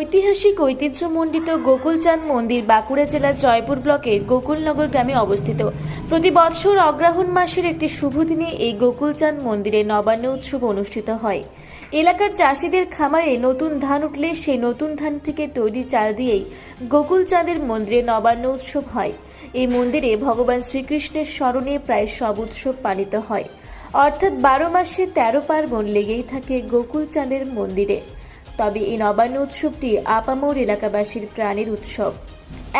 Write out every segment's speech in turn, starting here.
ঐতিহাসিক ঐতিহ্যমণ্ডিত গোকুলচাঁদ মন্দির বাঁকুড়া জেলার জয়পুর ব্লকের গোকুলনগর গ্রামে অবস্থিত। প্রতি বৎসর অগ্রহায়ণ মাসের একটি শুভ দিনে এই গোকুলচাঁদ মন্দিরে নবান্ন উৎসব অনুষ্ঠিত হয়। এলাকার চাষিদের খামারে নতুন ধান উঠলে সেই নতুন ধান থেকে তৈরি চাল দিয়েই গোকুলচাঁদের মন্দিরে নবান্ন উৎসব হয়। এই মন্দিরে ভগবান শ্রীকৃষ্ণের স্মরণে প্রায় সব উৎসব পালিত হয়। অর্থাৎ বারো মাসে তেরো পার্বণ লেগেই থাকে গোকুলচাঁদের মন্দিরে। তবে এই নবান্ন উৎসবটি আপামোর এলাকাবাসীর প্রাণের উৎসব।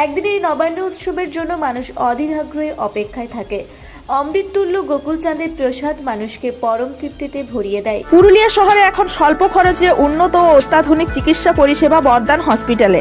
একদিন এই নবান্ন উৎসবের জন্য মানুষ অধীর আগ্রহে অপেক্ষায় থাকে। অমৃততুল্য গোকুলচাঁদের প্রসাদ মানুষকে পরম তৃপ্তিতে ভরিয়ে দেয়। পুরুলিয়া শহরে এখন স্বল্প খরচে উন্নত ও অত্যাধুনিক চিকিৎসা পরিষেবা বর্দান হসপিটালে।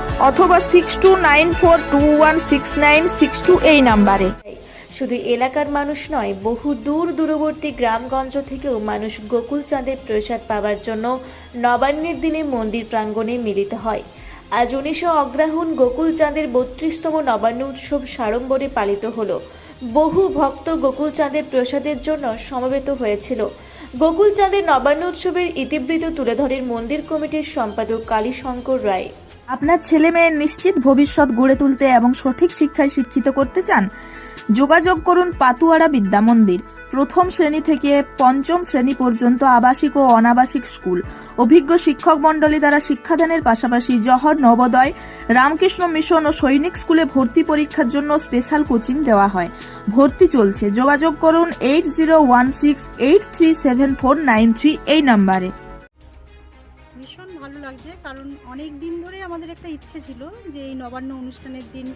অথবা six two nine four two one six nine six two এই নাম্বারে। শুধু এলাকার মানুষ নয়, বহু দূর দূরবর্তী গ্রামগঞ্জ থেকেও মানুষ গোকুল চাঁদের প্রসাদ পাওয়ার জন্য নবান্নের দিনে মন্দির প্রাঙ্গণে মিলিত হয়। আজ উনিশশো অগ্রহায়ণ গোকুল চাঁদের বত্রিশতম নবান্ন উৎসব সাড়ম্বরে পালিত হলো। বহু ভক্ত গোকুল চাঁদের প্রসাদের জন্য সমবেত হয়েছিল। গোকুল চাঁদের নবান্ন উৎসবের ইতিবৃত্ত তুলে ধরেন মন্দির কমিটির সম্পাদক কালীশঙ্কর রায়। আপনার ছেলে মেয়ের নিশ্চিত ভবিষ্যৎ গড়ে তুলতে এবং সঠিক শিক্ষায় শিক্ষিত করতে চান, যোগাযোগ করুন পাতুয়ারা বিদ্যা মন্দির, প্রথম শ্রেণি থেকে পঞ্চম শ্রেণি পর্যন্ত আবাসিক ও অনাবাসিক স্কুল। অভিজ্ঞ শিক্ষক মণ্ডলী দ্বারা শিক্ষাদানের পাশাপাশি জহর, নবোদয়, রামকৃষ্ণ মিশন ও সৈনিক স্কুলে ভর্তি পরীক্ষার জন্য স্পেশাল কোচিং দেওয়া হয়। ভর্তি চলছে। যোগাযোগ করুন eight zero one six eight three seven four nine three এই নাম্বারে। ভীষণ ভালো লাগছে কারণ অনেক দিন ধরে আমাদের একটা ইচ্ছে ছিল যে এই নবান্ন অনুষ্ঠানের দিন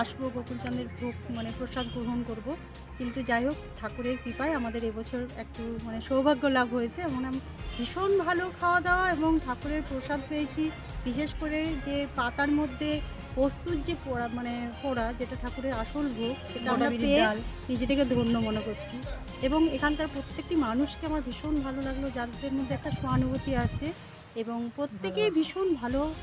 আসব গোকুলচন্দ্রের ভোগ মানে প্রসাদ গ্রহণ করব। কিন্তু যাই হোক ঠাকুরের কৃপায় আমাদের এবছর একটু মানে সৌভাগ্য লাভ হয়েছে এবং আমি ভীষণ ভালো খাওয়া দাওয়া এবং ঠাকুরের প্রসাদ পেয়েছি। বিশেষ করে যে পাতার মধ্যে প্রস্তুত যে পোড়া মানে পোড়া যেটা ঠাকুরের আসল ভোগ সেটা আমরা পেয়ে নিজেদেরকে ধন্য মনে করছি। এবং এখানকার প্রত্যেকটি মানুষকে আমার ভীষণ ভালো লাগল যাদের মধ্যে একটা সহানুভূতি আছে। এবং প্রত্যেকেই ভীষণ ভালো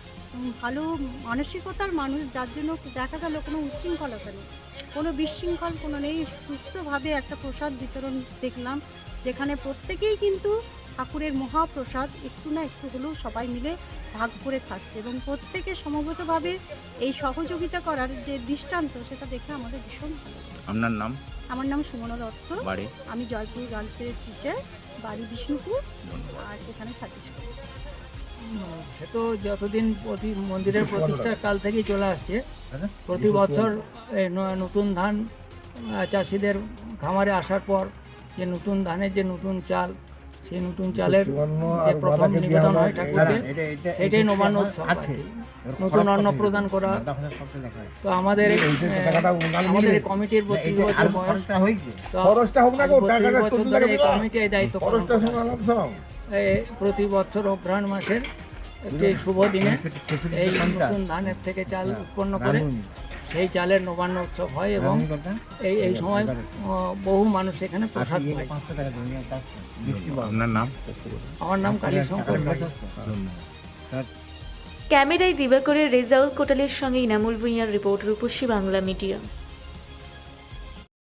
ভালো মানসিকতার মানুষ যার জন্য দেখা গেল কোনো উচ্ছৃঙ্খলতা নেই। কোনো বিশৃঙ্খল কোনো নেই। সুষ্ঠুভাবে একটা প্রসাদ বিতরণ দেখলাম যেখানে প্রত্যেকেই কিন্তু ঠাকুরের মহাপ্রসাদ একটু না একটু হলেও সবাই মিলে ভাগ করে খাচ্ছে এবং প্রত্যেকে সমবেতভাবে এই সহযোগিতা করার যে দৃষ্টান্ত সেটা দেখে আমাদের ভীষণ ভালো আপনার নাম? আমার নাম সুমনা দত্ত। আমি জয়পুর গার্লসের টিচার বাড়ি বিষ্ণুপুর আর এখানে সার্ভিস করি। সে তো যতদিন প্রতি মন্দিরের প্রতিষ্ঠার কাল থেকেই চলে আসছে। প্রতি বছর এই নতুন ধান চাষিদের খামারে আসার পর যে নতুন ধানের যে নতুন চাল সেই নতুন চালের যে প্রথম নিবেদন হয় ঠাকুরকে সেটাই নবান্ন উৎসব নতুন অন্ন প্রদান করা তো আমাদের আমাদের কমিটির প্রতি বছর বয়স তো খরচটা হোক না গো, বছর ধরে এই কমিটি এই দায়িত্ব প্রতি বছর অগ্রহায়ণ মাসের একটি শুভ দিনে এই নতুন ধানের থেকে চাল উৎপন্ন করে সেই চালের নবান্ন উৎসব হয় এবং এই এই সময় বহু মানুষ এখানে প্রসাদ পায়। আপনার নাম? আমার নাম কালী শঙ্কর ক্যামেরায় দিবাকরের রেজাউল কোটালের সঙ্গে ইনামুল ভুঁইয়ার report Rupasi Bangla media.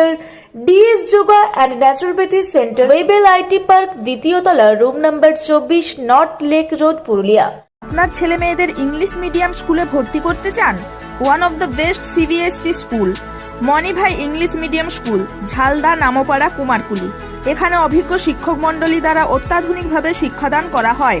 centre DS yoga and naturopathy centre Webel IT park দ্বিতীয় তলা রুম নাম্বার চব্বিশ নর্থ লেক রোড পুরুলিয়া। আপনার ছেলে মেয়েদের ইংলিশ মিডিয়াম স্কুলে ভর্তি করতে চান? One of the best CBSE school Manibhai English medium school Jhalda Nampara Kumarkuli. এখানে অভিজ্ঞ শিক্ষক মণ্ডলী দ্বারা অত্যাধুনিকভাবে শিক্ষাদান করা হয়।